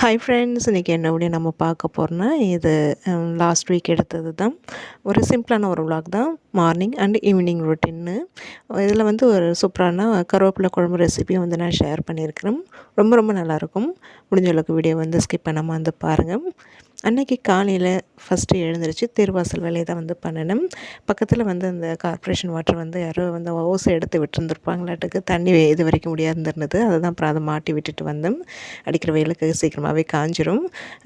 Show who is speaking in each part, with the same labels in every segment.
Speaker 1: Hi friends இன்றைக்கி என்ன video நம்ம பார்க்க போகிறோன்னா இது லாஸ்ட் வீக் எடுத்தது தான் ஒரு சிம்பிளான ஒரு விளாக் தான். மார்னிங் அண்ட் ஈவினிங் ரொட்டின்னு இதில் வந்து ஒரு சூப்பரான கருவேப்பிலை குழம்பு ரெசிபியும் வந்து நான் ஷேர் பண்ணியிருக்கிறேன். ரொம்ப ரொம்ப நல்லாயிருக்கும் முடிஞ்ச அளவுக்கு வீடியோ வந்து ஸ்கிப் பண்ணாமல் வந்து பாருங்கள் அன்னைக்கு காலையில் ஃபஸ்ட்டு எழுந்திரிச்சு திருவாசல் வேலையை தான் வந்து பண்ணினேன் பக்கத்தில் வந்து அந்த கார்ப்பரேஷன் வாட்டர் வந்து யாரோ வந்து ஓசை எடுத்து விட்டுருந்துருப்பாங்களாட்டுக்கு தண்ணி இது வரைக்கும் முடியாதுருந்தது அதை தான் அப்புறம் அதை மாட்டி விட்டுட்டு வந்தோம். அடிக்கிற வெயிலுக்கு சீக்கிரமாகவே காஞ்சிரும்.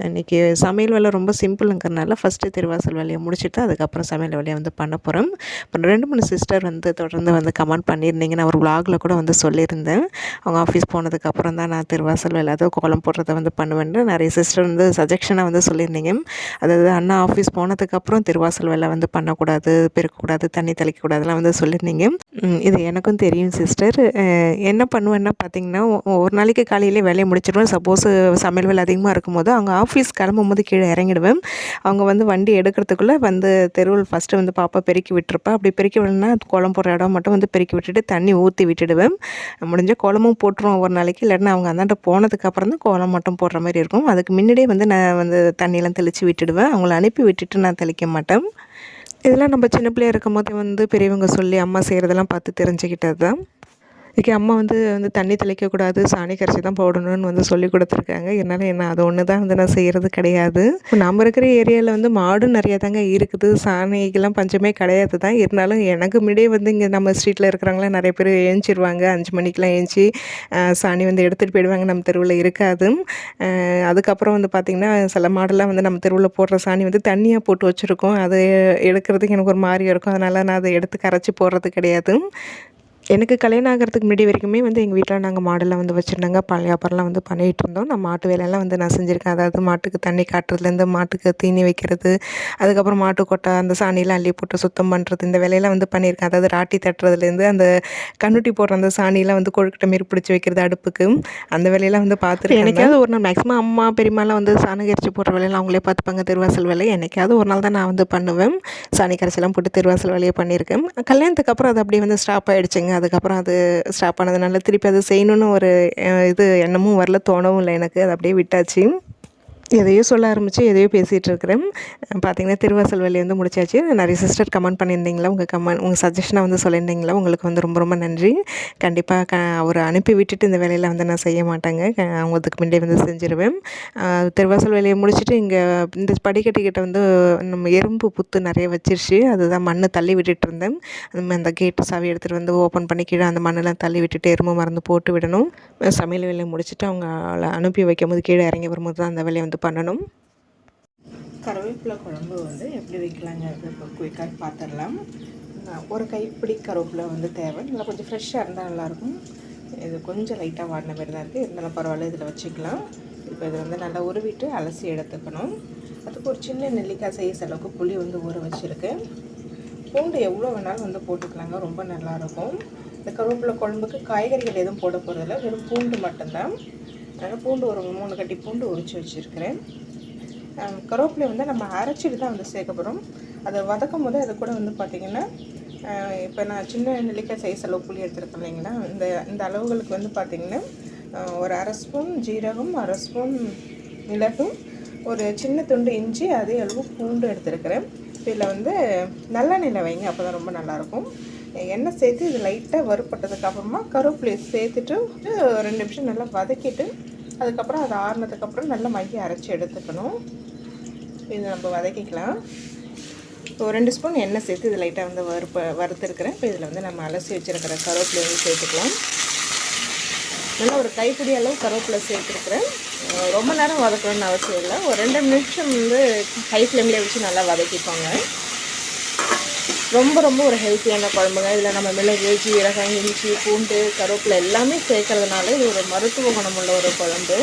Speaker 1: இன்றைக்கி சமையல் வேலை ரொம்ப சிம்பிளுங்கிறனால ஃபஸ்ட்டு திருவாசல் வேலையை முடிச்சுட்டு அதுக்கப்புறம் சமையல் வேலையை வந்து பண்ண போகிறோம் அப்புறம் ரெண்டு மூணு சிஸ்டர் வந்து தொடர்ந்து வந்து கமெண்ட் பண்ணியிருந்தீங்க. நான் ஒரு விளாகில் கூட வந்து சொல்லியிருந்தேன். அவங்க ஆஃபீஸ் போனதுக்கப்புறம் தான் நான் திருவாசல் வேலை அதாவது கோலம் போடுறத வந்து பண்ணுவேன்னு. நிறைய சிஸ்டர் வந்து சஜெக்ஷனாக வந்து சொல்லி சொல்லியிருந்தீங்க. அதாவது அண்ணா ஆஃபீஸ் போனதுக்கப்புறம் திருவாசல் வேலை வந்து பண்ணக்கூடாது பெருக்கக்கூடாது தண்ணி தெளிக்கக்கூடாதுலாம் வந்து சொல்லியிருந்தீங்க. இது எனக்கும் தெரியும் சிஸ்டர் என்ன பண்ணுவேன்னா பார்த்தீங்கன்னா ஒரு நாளைக்கு காலையிலே வேலையை முடிச்சிடுவேன். சப்போஸ் சமையல் வேலை அதிகமாக இருக்கும்போது அவங்க ஆஃபீஸ் கிளம்பும் போது கீழே இறங்கிடுவேன். அவங்க வந்து வண்டி எடுக்கிறதுக்குள்ளே வந்து தெருவில் ஃபஸ்ட்டு வந்து பாப்பா பெருக்கி விட்டுருப்பா. அப்படி பெருக்கி விடணும்னா குளம் போடுற இடம் மட்டும் வந்து பெருக்கி விட்டுட்டு தண்ணி ஊற்றி விட்டுடுவேன். முடிஞ்ச குளமும் போட்டுருவோம் ஒரு நாளைக்கு. இல்லைன்னா அவங்க அந்தாண்ட போனதுக்கப்புறம் தான் கோலம் மட்டும் போடுற மாதிரி இருக்கும். அதுக்கு முன்னாடியே வந்து நான் வந்து தண்ணி தண்ணியெல்லாம் தெளித்து விட்டுடுவேன். அவங்கள அனுப்பி விட்டுட்டு நான் தெளிக்க மாட்டேன். இதெல்லாம் நம்ம சின்ன பிள்ளையா இருக்கும் போது வந்து பெரியவங்க சொல்லி அம்மா செய்கிறதெல்லாம் பார்த்து தெரிஞ்சுக்கிட்டது தான் இதுக்கு அம்மா வந்து வந்து தண்ணி தெளிக்கக்கூடாது சாணி கரைச்சி தான் போடணும்னு வந்து சொல்லி கொடுத்துருக்காங்க. என்னால் என்ன அது ஒன்று தான் வந்து நான் செய்கிறது கிடையாது. நம்ம இருக்கிற ஏரியாவில் வந்து மாடும் நிறையா தாங்க இருக்குது. சாணிக்கெல்லாம் பஞ்சமே கிடையாது தான். இருந்தாலும் எனக்கு முன்னாடியே வந்து இங்கே நம்ம ஸ்ட்ரீட்டில் இருக்கிறவங்களாம் நிறைய பேர் ஏஞ்சிருவாங்க அஞ்சு மணிக்கெலாம் ஏஞ்சி சாணி வந்து எடுத்துகிட்டு போயிடுவாங்க. நம்ம தெருவில் இருக்காது. அதுக்கப்புறம் வந்து பார்த்திங்கன்னா சில மாடெல்லாம் வந்து நம்ம தெருவில் போடுற சாணி வந்து தண்ணியாக போட்டு வச்சுருக்கோம். அது எடுக்கிறதுக்கு எனக்கு ஒரு மாதிரியாக இருக்கும். அதனால் நான் அதை எடுத்து கரைச்சி போடுறது கிடையாது. எனக்கு கல்யாணம் ஆகிறதுக்கு முன்னாடி வரைக்குமே வந்து எங்கள் வீட்டில் நாங்கள் மாடெல்லாம் வந்து வச்சுருந்தாங்க. பால் வியாபாரம்லாம் வந்து பண்ணிகிட்டு இருந்தோம். நான் மாட்டு வேலையெல்லாம் வந்து நான் செஞ்சுருக்கேன். அதாவது மாட்டுக்கு தண்ணி காட்டுறதுலேருந்து மாட்டுக்கு தீனி வைக்கிறது அதுக்கப்புறம் மாட்டு கொட்டை அந்த சாணியெல்லாம் அள்ளி போட்டு சுத்தம் பண்ணுறது இந்த வேலையெல்லாம் வந்து பண்ணியிருக்கேன். அதாவது ராட்டி தட்டுறதுலேருந்து அந்த கண்ணுட்டி போடுற அந்த சாணியெல்லாம் வந்து கொழுக்கட்டை மாரி பிடிச்சி வைக்கிறது அடுப்புக்கு. அந்த வேலையெல்லாம் வந்து பார்த்துருக்கேன் எனக்காவது ஒரு நாள் மேக்ஸிமம் அம்மா பெரியம்மாலாம் வந்து சாணி கரைச்சி போடுற வேலையெல்லாம் அவங்களே பார்த்துப்பாங்க. திருவாசல் வேலை. என்னைக்காவது ஒரு நாள் தான் நான் வந்து பண்ணுவேன். சாணி கரைச்செல்லாம் போட்டு திருவாசல் வேலையை பண்ணியிருக்கேன். கல்யாணத்துக்கு அப்புறம் அது அப்படியே வந்து ஸ்டாப் ஆகிடுச்சுங்க அதுக்கப்புறம் அது ஸ்டாப் ஆனதுனால திருப்பி அதை செய்யணும்னு ஒரு இது எண்ணமும் வரல தோணவும் இல்லை எனக்கு. அது அப்படியே விட்டாச்சு. எதையோ சொல்ல ஆரம்பித்து எதையோ பேசிகிட்டு இருக்கிறேன். பார்த்தீங்கன்னா திருவாசல் வேலையை வந்து முடிச்சாச்சு. நிறைய சிஸ்டர் கமெண்ட் பண்ணியிருந்தீங்களா? உங்கள் கமெண்ட் உங்கள் சஜஷனை வந்து சொல்லியிருந்தீங்களா? உங்களுக்கு வந்து ரொம்ப ரொம்ப நன்றி. கண்டிப்பாக க அவர் அனுப்பி விட்டுட்டு இந்த வேலையில் வந்து நான் செய்ய மாட்டேங்க. அவங்க அதுக்கு முன்னாடி வந்து செஞ்சிருவேன். திருவாசல் வேலையை முடிச்சுட்டு இங்கே இந்த படிக்கட்டுக்கிட்ட வந்து நம்ம எறும்பு புத்து நிறைய வச்சிருச்சு. அதுதான் மண்ணை தள்ளி விட்டுட்டு இருந்தேன். அந்த அந்த கேட்டு சாவி எடுத்துகிட்டு வந்து ஓப்பன் பண்ணி கீழே அந்த மண்ணெல்லாம் தள்ளி விட்டுட்டு எறும்பு மருந்து போட்டு விடணும். சமையல் வேலையை முடிச்சுட்டு அவங்க அனுப்பி அனுப்பி வைக்கும்போது கீழே இறங்கி வரும்போது தான் அந்த வேலையை வந்து பண்ணணும். கருவேப்பிலை குழம்பு வந்து எப்படி வைக்கலாங்கிறது இப்போ குயிக்காக பார்த்துடலாம். ஒரு கைப்பிடி கருவேப்பிலை வந்து தேவை. நல்லா கொஞ்சம் ஃப்ரெஷ்ஷாக இருந்தால் நல்லாயிருக்கும். இது கொஞ்சம் லைட்டாக வாடின மாதிரி தான் இருக்குது இருந்தாலும் பரவாயில்ல இதில் வச்சுக்கலாம். இப்போ இது வந்து நல்லா உருவிட்டு அலசி எடுத்துக்கணும். அதுக்கு ஒரு சின்ன நெல்லிக்காய் சைஸ் அளவுக்கு புளி வந்து ஊற வச்சுருக்கேன் பூண்டு எவ்வளோ வேணாலும் வந்து போட்டுக்கலாங்க. ரொம்ப நல்லாயிருக்கும். இந்த கருவேப்பிலை குழம்புக்கு காய்கறிகள் எதுவும் போட போகிறதில்ல வெறும் பூண்டு மட்டும்தான். அதனால் பூண்டு ஒரு மூணு கட்டி பூண்டு உரித்து வச்சுருக்கிறேன். கருவேப்பிலை வந்து நம்ம அரைச்சிட்டு தான் வந்து சேர்க்க போகிறோம் அதை வதக்கும் போது அது கூட வந்து பார்த்திங்கன்னா இப்போ நான் சின்ன நெல்லிக்காய் சைஸ் அளவு புளி எடுத்துருக்கேன் இல்லைங்களா? இந்த இந்த அளவுகளுக்கு வந்து பார்த்திங்கன்னா ஒரு அரை ஸ்பூன் ஜீரகம் அரை ஸ்பூன் மிளகும் ஒரு சின்ன துண்டு இஞ்சி அதே அளவு பூண்டு எடுத்துருக்கிறேன். இதில் வந்து நல்லெண்ணெயில் வைங்க அப்போ தான் ரொம்ப நல்லாயிருக்கும். எண்ணெய் சேர்த்து இது லைட்டாக வறுப்பட்டதுக்கு அப்புறமா கருவேப்பிலையை சேர்த்துட்டு ரெண்டு நிமிஷம் நல்லா வதக்கிட்டு அதுக்கப்புறம் அது ஆறுனதுக்கப்புறம் நல்லா மைய அரைச்சி எடுத்துக்கணும். இது நம்ம வதக்கிக்கலாம். இப்போ ரெண்டு ஸ்பூன் எண்ணெய் சேர்த்து இது லைட்டாக வந்து வறுப்ப வறுத்துருக்குறேன். இப்போ இதில் வந்து நம்ம அலசி வச்சுருக்கிற கருவேப்பிலை வந்து சேர்த்துக்கலாம். நல்லா ஒரு கைப்பிடி அளவு கருவேப்பிலை சேர்த்துருக்குறேன். ரொம்ப நேரம் வதக்கணும்னு அவசியம் இல்லை. ஒரு ரெண்டு நிமிஷம் வந்து ஹை ஃப்ளேம்லேயே வச்சு நல்லா வதக்கிப்பாங்க ரொம்ப ரொம்ப ஒரு ஹெல்த்தியான குழம்புங்க. இதில் நம்ம மிளகு ஜீரகம் இஞ்சி பூண்டு கருவேப்பிலை எல்லாமே சேர்க்கறதுனால இது ஒரு மருத்துவ குணமுள்ள ஒரு குழம்பு.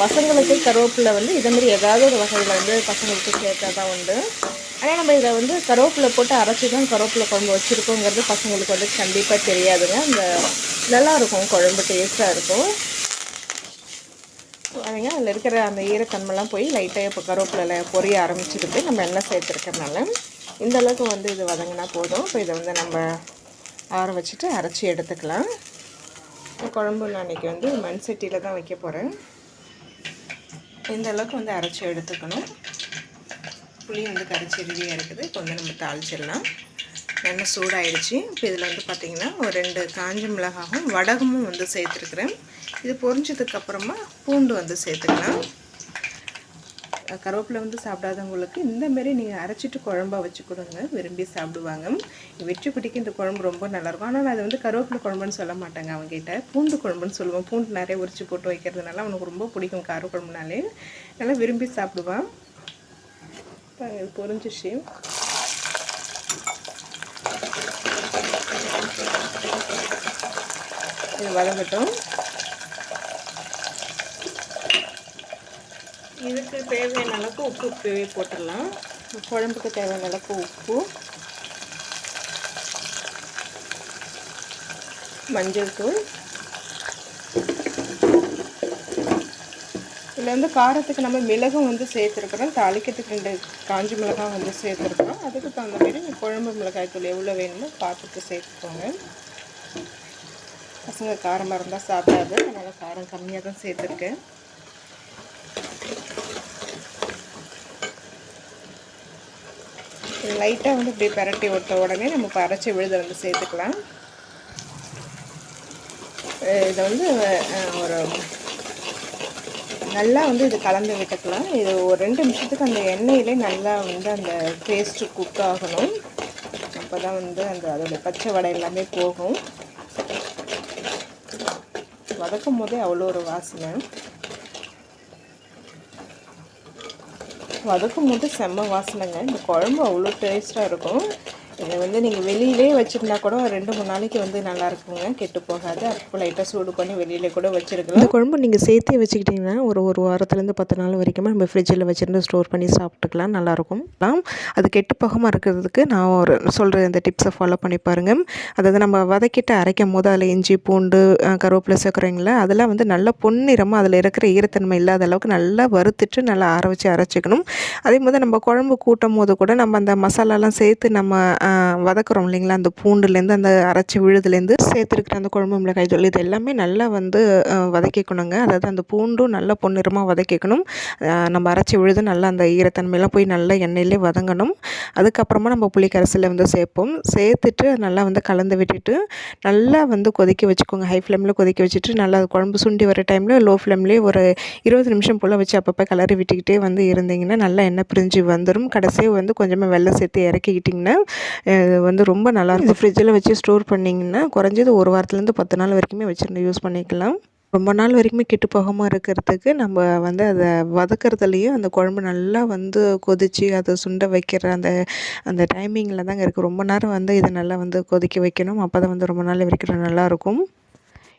Speaker 1: பசங்களுக்கு கருவேப்பிலை வந்து இதே மாதிரி ஏதாவது ஒரு வகையில் வந்து பசங்களுக்கு சேர்த்தா தான் உண்டு. ஆனால் நம்ம இதை வந்து கருவேப்பிலை போட்டு அரைச்சி தான் கருவேப்பிலை குழம்பு வச்சுருக்கோங்கிறது பசங்களுக்கு வந்து கண்டிப்பாக தெரியாதுங்க. அந்த நல்லாயிருக்கும் குழம்பு டேஸ்ட்டாக இருக்கும். அதுங்க அதில் இருக்கிற அந்த ஈரத்தன்மைலாம் போய் லைட்டாக இப்போ கருவேப்பிலை பொரிய ஆரம்பிச்சிருக்கு நம்ம எண்ணெய் சேர்த்துருக்கறனால இந்த அளவுக்கு வந்து இது வதங்கினா போதும். இப்போ இதை வந்து நம்ம ஆற வச்சுட்டு அரைச்சி எடுத்துக்கலாம். குழம்பு நான் இன்றைக்கி வந்து மண் சட்டியில் தான் வைக்க போகிறேன் இந்த அளவுக்கு வந்து அரைச்சி எடுத்துக்கணும். புளி வந்து கரைச்சி ரெடியாக இருக்குது. இப்போ வந்து நம்ம தாளிச்சிடலாம். எண்ணெய் சூடாயிடுச்சு. இப்போ இதில் வந்து பார்த்திங்கன்னா ஒரு ரெண்டு காஞ்ச மிளகாவும் வடகமும் வந்து சேர்த்துருக்குறேன். இது பொரிஞ்சதுக்கப்புறமா பூண்டு வந்து சேர்த்துக்கலாம். கருவேப்பிலை வந்து சாப்பிடாதவங்களுக்கு இந்தமாரி நீங்கள் அரைச்சிட்டு குழம்பாக வச்சு கொடுங்க விரும்பி சாப்பிடுவாங்க. வெற்றி குட்டிக்கு இந்த குழம்பு ரொம்ப நல்லாயிருக்கும். ஆனால் அது வந்து கருவேப்பிலை குழம்புன்னு சொல்ல மாட்டாங்க அவங்ககிட்ட. பூண்டு குழம்புன்னு சொல்லுவோம். பூண்டு நிறைய உரிச்சு போட்டு வைக்கிறதுனால அவனுக்கு ரொம்ப பிடிக்கும் கார குழம்புனாலே. நல்லா விரும்பி சாப்பிடுவான். இது பொரிஞ்சிச்சு இது வதங்கட்டும். இதுக்கு தேவையான அளவுக்கு உப்பு உப்பவே போட்டுடலாம். குழம்புக்கு தேவையான அளவுக்கு உப்பு. மஞ்சள் தூள். இதில் வந்து காரத்துக்கு நம்ம மிளகும் வந்து சேர்த்துருக்குறோம். தாளிக்கிறதுக்கு ரெண்டு காஞ்சி மிளகாய் வந்து சேர்த்துருக்குறோம். அதுக்கு தகுந்த மாதிரி குழம்பு மிளகாய் தூள் எவ்வளோ வேணுமோ பார்த்துட்டு சேர்த்துக்கோங்க. பசங்க காரமாக இருந்தால் சாப்பிடாது. அதனால் காரம் கம்மியாக தான் சேர்த்துருக்கேன். லைட்டாக வந்து இப்படி பரட்டி விட்ட உடனே நம்ம இப்போ அரைச்சி விழுதை வந்து சேர்த்துக்கலாம். இதை வந்து ஒரு நல்லா வந்து இது கலந்து விட்டுக்கலாம். இது ஒரு ரெண்டு நிமிஷத்துக்கு அந்த எண்ணெயிலே நல்லா வந்து அந்த பேஸ்ட்டு குக் ஆகணும். அப்போ தான் வந்து அந்த அதோடய பச்சை வடை எல்லாமே போகும். வதக்கும் போதே அவ்வளோ ஒரு வாசனை. வதக்கும் போது செம்ம வாசனைங்க. இந்த குழம்பு அவ்வளோ டேஸ்ட்டாக இருக்கும். இதை வந்து நீங்கள் வெளியிலே வச்சுருந்தா கூட ரெண்டு மூணு நாளைக்கு வந்து நல்லா இருக்குங்க கெட்டு போகாது. அப்போ லைட்டாக சூடு பண்ணி வெளியிலே கூட வச்சுருக்கலாம். இந்த குழம்பு நீங்கள் சேர்த்தே வச்சுக்கிட்டிங்கன்னா ஒரு ஒரு வாரத்துலேருந்து பத்து நாள் வரைக்கும் நம்ம ஃப்ரிட்ஜில் வச்சுருந்து ஸ்டோர் பண்ணி சாப்பிட்டுக்கலாம். நல்லாயிருக்கும். அது கெட்டு போகாமல் இருக்கிறதுக்கு நான் ஒரு சொல்கிற இந்த டிப்ஸை ஃபாலோ பண்ணி பாருங்கள் அதாவது நம்ம வதக்கிட்டு அரைக்கும் போது அதில் இஞ்சி பூண்டு கருவேப்பிலை சேர்க்குறீங்களா அதெல்லாம் வந்து நல்லா பொன்னிறமாக அதில் இருக்கிற ஈரத்தன்மை இல்லாத அளவுக்கு நல்லா வறுத்துட்டு நல்லா ஆற வச்சு அரைச்சிக்கணும். அதே மாதிரி நம்ம குழம்பு கூட்டும் போது கூட நம்ம அந்த மசாலாலாம் சேர்த்து நம்ம வதக்குறோம் இல்லைங்களா? அந்த பூண்டுலேருந்து அந்த அரைச்சி விழுதுலேருந்து சேர்த்துருக்குற அந்த குழம்பு மிளகாய் தூள் இது எல்லாமே நல்லா வந்து வதக்கிக்கணுங்க. அதாவது அந்த பூண்டும் நல்லா பொன்னிறமாக வதக்கிக்கணும். நம்ம அரைச்சி விழுது நல்லா அந்த ஈரத்தன்மையெல்லாம் போய் நல்லா எண்ணெயிலே வதங்கணும். அதுக்கப்புறமா நம்ம புளி கரைசலில் வந்து சேர்ப்போம். சேர்த்துட்டு நல்லா வந்து கலந்து விட்டுட்டு நல்லா வந்து கொதிக்க வச்சுக்கோங்க. ஹை ஃப்ளேமில் கொதிக்க வச்சுட்டு நல்லா குழம்பு சுண்டி வர டைமில் லோ ஃப்ளேம்லேயே ஒரு இருபது நிமிஷம் போல் வச்சு அப்பப்போ கலரி விட்டுக்கிட்டே வந்து இருந்தீங்கன்னா நல்லா எண்ணெய் பிரிஞ்சு வந்துடும் கடைசியாக வந்து கொஞ்சமாக வெள்ளம் சேர்த்து இறக்கிக்கிட்டிங்கன்னா வந்து ரொம்ப நல்லாயிருக்கும் ஃப்ரிட்ஜில் வச்சு ஸ்டோர் பண்ணிங்கன்னா குறைஞ்சது ஒரு வாரத்துலேருந்து பத்து நாள் வரைக்குமே வச்சுருந்து யூஸ் பண்ணிக்கலாம். ரொம்ப நாள் வரைக்குமே கெட்டு போகாமல் இருக்கிறதுக்கு நம்ம வந்து அதை வதக்கிறதுலையும் அந்த குழம்பு நல்லா வந்து கொதித்து அதை சுண்ட வைக்கிற அந்த அந்த டைமிங்கில் தாங்க இருக்குது ரொம்ப நேரம் வந்து இதை நல்லா வந்து கொதிக்க வைக்கணும். அப்போ தான் வந்து ரொம்ப நாள் வரைக்கும் நல்லாயிருக்கும்.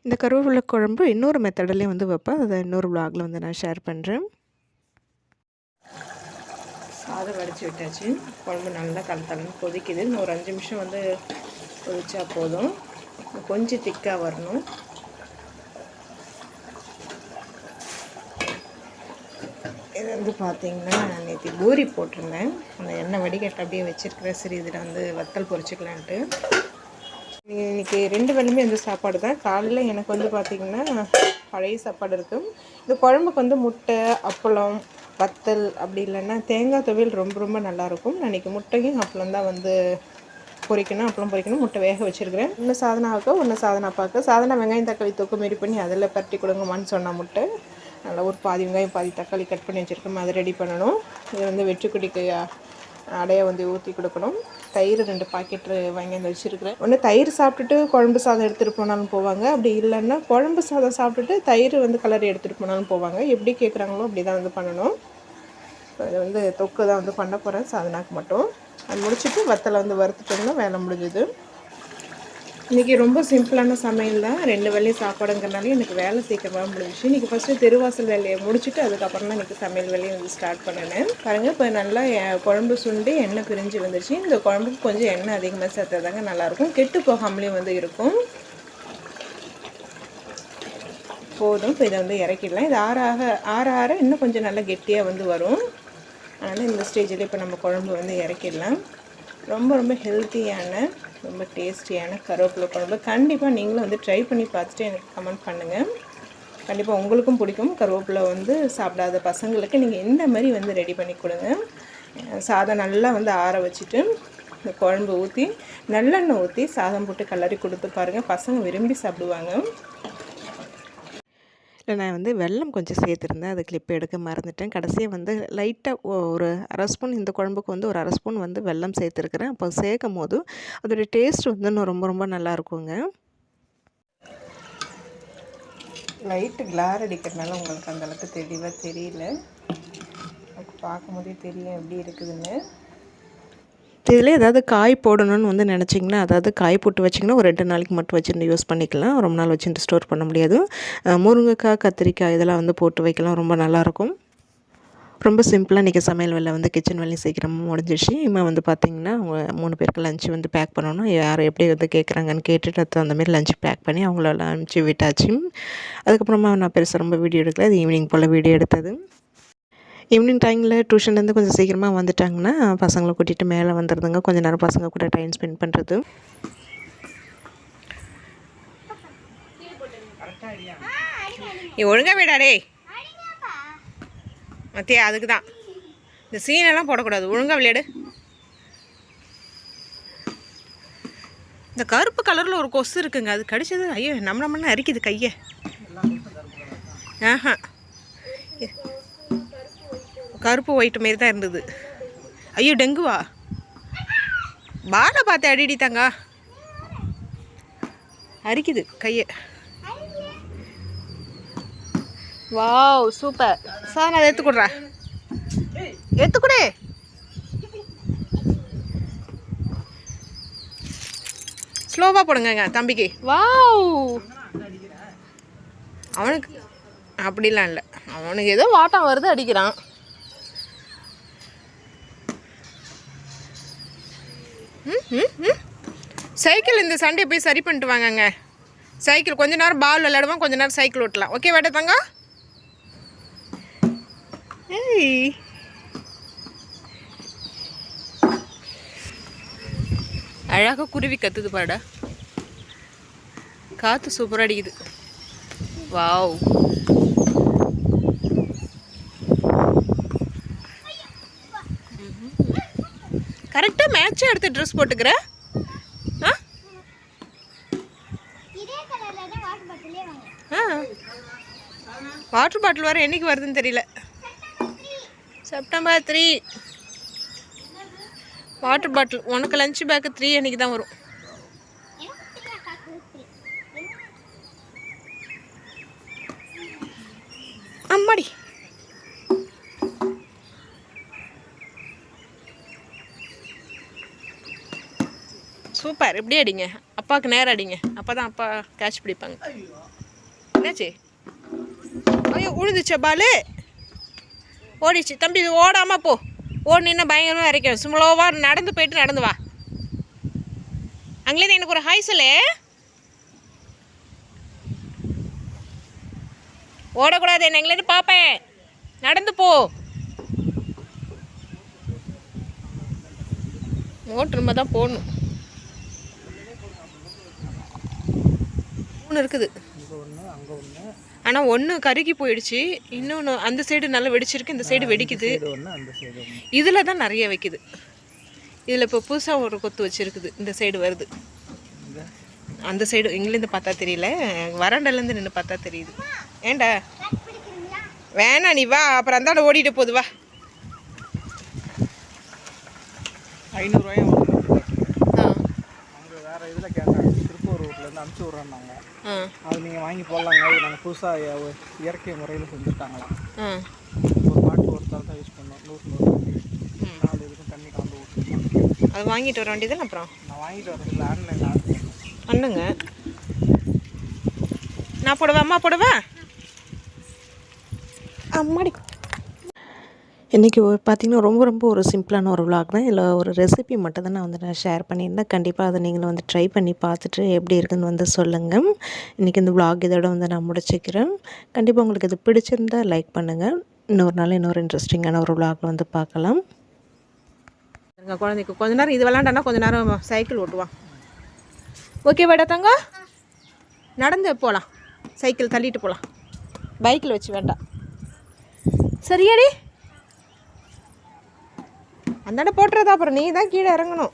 Speaker 1: இந்த கருவேப்பிலை குழம்பு இன்னொரு மெத்தட்லேயும் வந்து வைப்பேன். அதை இன்னொரு விலாகில் வந்து நான் ஷேர் பண்ணுறேன் சாதம் வடித்து விட்டாச்சு. குழம்பு நல்லா கலத்தலன்னு கொதிக்குது. இன்னும் ஒரு அஞ்சு நிமிஷம் வந்து கொதிச்சா போதும். கொஞ்சம் திக்காக வரணும். இது வந்து பார்த்திங்கன்னா நான் நேற்று பூரி போட்டிருந்தேன். அந்த எண்ணெய் வடிகட்டை அப்படியே வச்சுருக்கிறேன் சரி இதில் வந்து வத்தல் பொறிச்சிக்கலான்ட்டு இன்றைக்கி ரெண்டு வேலையுமே வந்து சாப்பாடு தான். காலையில் எனக்கு வந்து பார்த்திங்கன்னா பழைய சாப்பாடு இருக்குது இந்த குழம்புக்கு வந்து முட்டை அப்பளம் வத்தல் அப்படி இல்லைன்னா தேங்காய் துவையல் ரொம்ப ரொம்ப நல்லாயிருக்கும். அன்றைக்கி முட்டையும் அப்பளம் தான் வந்து பொரிக்கணும் அப்பளம் பொரிக்கணும் முட்டை வேக வச்சுருக்கிறேன். ஒன்று சாதனாவுக்கு ஒன்று சாதனா பார்க்க சாதனா வெங்காயம் தக்காளி தூக்கு மாரி பண்ணி அதில் பரட்டி கொடுங்கம்மான்னு சொன்ன முட்டை. நல்லா ஒரு பாதி வெங்காயம் பாதி தக்காளி கட் பண்ணி வச்சுருக்கோம் அதை ரெடி பண்ணணும். இது வந்து வெற்றிக்குடிக்கு அடையை வந்து ஊற்றி கொடுக்கணும். தயிர் ரெண்டு பாக்கெட்டு வாங்கி வந்து வச்சுருக்கிறேன். ஒன்று தயிர் சாப்பிட்டுட்டு குழம்பு சாதம் எடுத்துகிட்டு போனாலும் போவாங்க. அப்படி இல்லைன்னா குழம்பு சாதம் சாப்பிட்டுட்டு தயிர் வந்து கலரி எடுத்துகிட்டு போனாலும் போவாங்க. எப்படி கேட்குறாங்களோ அப்படி தான் வந்து பண்ணணும். அது வந்து தொக்கு தான் வந்து பண்ண போகிறேன் சாதனாக்கு மட்டும். அது முடிச்சுட்டு வத்தலை வந்து வறுத்துட்டோம்னா வேலை முடிஞ்சுது. இன்றைக்கி ரொம்ப சிம்பிளான சமையல் தான். ரெண்டு வேலையும் சாப்பாடுங்கிறனாலே எனக்கு வேலை சீக்கிரமாக முடிஞ்சிச்சு. இன்றைக்கி ஃபஸ்ட்டு தெருவாசல் வேலையை முடிச்சுட்டு அதுக்கப்புறம் தான் இன்றைக்கி சமையல் வேலையை வந்து ஸ்டார்ட் பண்ணினேன். பாருங்கள் இப்போ நல்லா குழம்பு சுண்டி எண்ணெய் பிரிஞ்சு வந்துச்சு இந்த குழம்புக்கு கொஞ்சம் எண்ணெய் அதிகமாக சேர்த்ததாங்க நல்லாயிருக்கும். கெட்டு போகாமலேயும் வந்து இருக்கும். போதும். இப்போ இதை வந்து இறக்கிடலாம். இது ஆற ஆக ஆற ஆற இன்னும் கொஞ்சம் நல்லா கெட்டியாக வந்து வரும். அதனால் இந்த ஸ்டேஜில் இப்போ நம்ம குழம்பு வந்து இறக்கிடலாம். ரொம்ப ரொம்ப ஹெல்த்தியான ரொம்ப டேஸ்டியான கருவேப்பிலை குழம்பு. கண்டிப்பாக நீங்களும் வந்து ட்ரை பண்ணி பார்த்துட்டு எனக்கு கமெண்ட் பண்ணுங்கள் கண்டிப்பாக உங்களுக்கும் பிடிக்கும். கருவேப்பிலை வந்து சாப்பிடாத பசங்களுக்கு நீங்கள் இந்த மாதிரி வந்து ரெடி பண்ணி கொடுங்க. சாதம் நல்லா வந்து ஆற வச்சுட்டு இந்த குழம்பு ஊற்றி நல்லெண்ணெய் ஊற்றி சாதம் போட்டு கலரி கொடுத்து பாருங்கள் பசங்க விரும்பி சாப்பிடுவாங்க. இல்லை நான் வந்து வெல்லம் கொஞ்சம் சேர்த்துருந்தேன். அது கிளிப் எடுக்க மறந்துட்டேன். கடைசியாக வந்து லைட்டாக ஒரு அரை ஸ்பூன் இந்த குழம்புக்கு வந்து ஒரு அரை ஸ்பூன் வந்து வெல்லம் சேர்த்துருக்குறேன். அப்போ சேர்க்கும் போது அதோடய டேஸ்ட் வந்து இன்னும் ரொம்ப ரொம்ப நல்லா இருக்குங்க. லைட்டு கிளார் அடிக்கிறதுனால உங்களுக்கு அந்த அளவுக்கு தெளிவாக தெரியல. பார்க்கும்போதே தெரியும் எப்படி இருக்குதுன்னு. இதில் ஏதாவது காய் போடணும்னு வந்து நினச்சிங்கன்னா அதாவது காய் போட்டு வச்சிங்கன்னா ஒரு ரெண்டு நாளைக்கு மட்டும் வச்சுருந்து யூஸ் பண்ணிக்கலாம். ரொம்ப நாள் வச்சுட்டு ஸ்டோர் பண்ண முடியாது. முருங்கைக்காய் கத்திரிக்காய் இதெல்லாம் வந்து போட்டு வைக்கலாம். ரொம்ப நல்லாயிருக்கும் ரொம்ப சிம்பிளாக இன்றைக்கி சமையல் வேலை வந்து கிச்சன் வேலையும் சீக்கிரமாக முடிஞ்சிச்சு இம்மா வந்து பார்த்திங்கன்னா அவங்க மூணு பேருக்கு லஞ்சு வந்து பேக் பண்ணணும். யார் எப்படி வந்து கேட்குறாங்கன்னு கேட்டுட்டு அது அந்த மாதிரி லஞ்ச் பேக் பண்ணி அவங்கள அனுப்பிச்சி விட்டாச்சு. அதுக்கப்புறமா நான் பெருசாக ரொம்ப வீடியோ எடுக்கல. அது ஈவினிங் போல் வீடியோ எடுத்தது. ஈவினிங் டைமில் டியூஷன்லேருந்து கொஞ்சம் சீக்கிரமாக வந்துட்டாங்கன்னா பசங்களை கூட்டிகிட்டு மேலே வந்துடுதுங்க கொஞ்சம் நேரம் பசங்க கூட டைம் ஸ்பெண்ட் பண்ணுறது ஒழுங்காக ஒழுங்கா மத்தியா அதுக்கு தான் இந்த சீனெல்லாம் போடக்கூடாது. ஒழுங்கா விளையாடு. இந்த கருப்பு கலரில் ஒரு கொசு இருக்குங்க. அது கடிச்சது ஐயோ நம்ம நம்மள அரிக்குது கையை. ஆஹா. கருப்பு ஒயிட் மாரி தான் இருந்தது. ஐயோ டெங்குவா பாலை பார்த்து அடிடி தாங்க. அரிக்குது கையை. வாவ் சூப்பர் சார் நான் அதை எடுத்துக்கொடுறேன் எடுத்துக்கூடே ஸ்லோவாக போடுங்கங்க தம்பிக்கு. வாவ். அவனுக்கு அப்படிலாம் இல்லை. அவனுக்கு ஏதோ வாட்டம் வருது அடிக்கிறான். சைக்கிள் இந்த சண்டே போய் சரி பண்ணிட்டு வாங்கங்க. சைக்கிள் கொஞ்ச நேரம் பால் விளையாடுவோம் கொஞ்ச நேரம் சைக்கிள் ஓட்டலாம். ஓகே வேட தங்க. ஏய். அழகாக குருவி கத்துது பாடா காற்று சூப்பராக அடிக்குது. வாவ் மேட்சாக எடுத்து ட்ரெஸ் போட்டுக்கிற? ஆ?
Speaker 2: வாட்டர் பாட்டிலே
Speaker 1: வர என்னைக்கு வருதுன்னு தெரியல. செப்டம்பர் த்ரீ வாட்டர் பாட்டில் உனக்கு லஞ்ச் பேக்கு த்ரீ அன்னைக்கு தான் வரும். அம்மாடி. சூப்பர் இப்படி அடிங்க. அப்பாவுக்கு நேரம் அடிங்க. அப்போ தான் அப்பா கேட்ச் பிடிப்பாங்க. என்னாச்சு? ஐயோ உழுதுச்ச பாலு. ஓடிச்சு தம்பி இது ஓடாமல் போ. ஓடினா பயங்கரமாக இறக்கும் சும்லோவாக நடந்து போயிட்டு நடந்து வா. அங்கேருந்து எனக்கு ஒரு ஹாய் சொல்லு. ஓடக்கூடாது என்ன எங்கேருந்து பார்ப்பேன். நடந்து போ. மோட்டர் தான் போடணும் மூணு இருக்குது. ஆனால் ஒன்று கருகி போயிடுச்சு. இன்னொன்று அந்த சைடு நல்லா வெடிச்சிருக்கு இந்த சைடு வெடிக்குது. இதில் தான் நிறைய வைக்குது. இதில் இப்போ புதுசாக ஒரு கொத்து வச்சுருக்குது இந்த சைடு வருது. அந்த சைடு இங்கிலேருந்து பார்த்தா தெரியல. வராண்டாலேருந்து நின்று பார்த்தா தெரியுது. ஏண்டா? வேணாம் நீ வா அப்புறம் அந்தாண்ட ஓடிட்டு போகுது வா.
Speaker 3: ஐநூறுரூவாயும்
Speaker 1: ஆ.
Speaker 3: ரூட்லேருந்து அனுப்பிச்சி விட்றேன்னாங்க. அது நீங்கள் வாங்கி போடலாங்க. இது நாங்கள் புதுசாக இயற்கை முறையில் செஞ்சுருக்காங்களாம் ஒரு பாட்டு ஒரு தரம் தான் யூஸ் பண்ணோம் நூறு நூறு நாலு இதுக்கும் தண்ணி கலந்து ஊற்றணும்
Speaker 1: அது வாங்கிட்டு வர வேண்டியது அப்புறம்?
Speaker 3: நான் வாங்கிட்டு வரேன் இல்லை ஆன்லைனில் ஆர்டர் பண்ணேன்.
Speaker 1: பண்ணுங்க. நான் போடுவேன் அம்மா போடுவேன் அம்மாடி இன்றைக்கி பார்த்திங்கன்னா ரொம்ப ரொம்ப ஒரு சிம்பிளான ஒரு விளாக் தான். இல்லை ஒரு ரெசிபி மட்டும் தான் நான் வந்து நான் ஷேர் பண்ணியிருந்தேன். கண்டிப்பாக அதை நீங்களும் வந்து ட்ரை பண்ணி பார்த்துட்டு எப்படி இருக்குன்னு வந்து சொல்லுங்கள் இன்றைக்கி இந்த விளாக் இதோட வந்து நான் முடிச்சுக்கிறேன். கண்டிப்பாக உங்களுக்கு இது பிடிச்சிருந்தா லைக் பண்ணுங்கள் இன்னொரு நாள் இன்னொரு இன்ட்ரெஸ்டிங்கான ஒரு vlogல வந்து பார்க்கலாம். எங்கள் குழந்தைக்கு கொஞ்ச நேரம் இது விளாண்டானா கொஞ்ச நேரம் சைக்கிள் ஓட்டுவான் ஓகே வேடா தங்க. நடந்து போகலாம் சைக்கிள் தள்ளிட்டு போகலாம் பைக்கில் வச்சு வேண்டாம். சரியாடி? அந்தாண்ட போட்டுறதா அப்புறம் நீ தான் கீழே இறங்கணும்.